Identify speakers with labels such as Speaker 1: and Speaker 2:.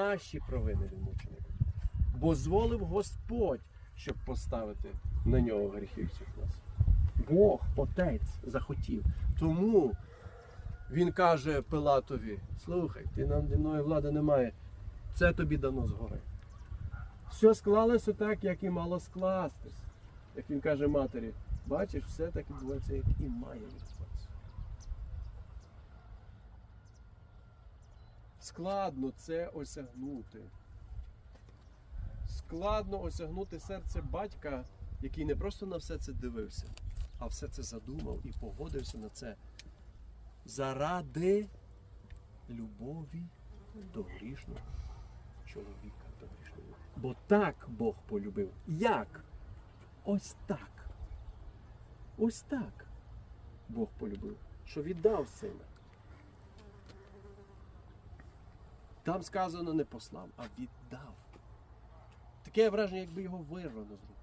Speaker 1: наші провини він мученик. Бо зволив Господь, щоб поставити на нього гріхи всіх нас. Бог, Отець, захотів. Тому він каже Пилатові: слухай, ти наді мною влади немає, це тобі дано згори. Все склалося так, як і мало скластись. Як він каже матері, бачиш, все так відбувається, як і має Складно це осягнути. Складно осягнути серце батька, який не просто на все це дивився, а все це задумав і погодився на це заради любові до грішного чоловіка, до грішного. Бо так Бог полюбив. Як? Ось так. Ось так Бог полюбив, що віддав сина. Там сказано не послав, а віддав. Таке враження, якби його вирвано з рук.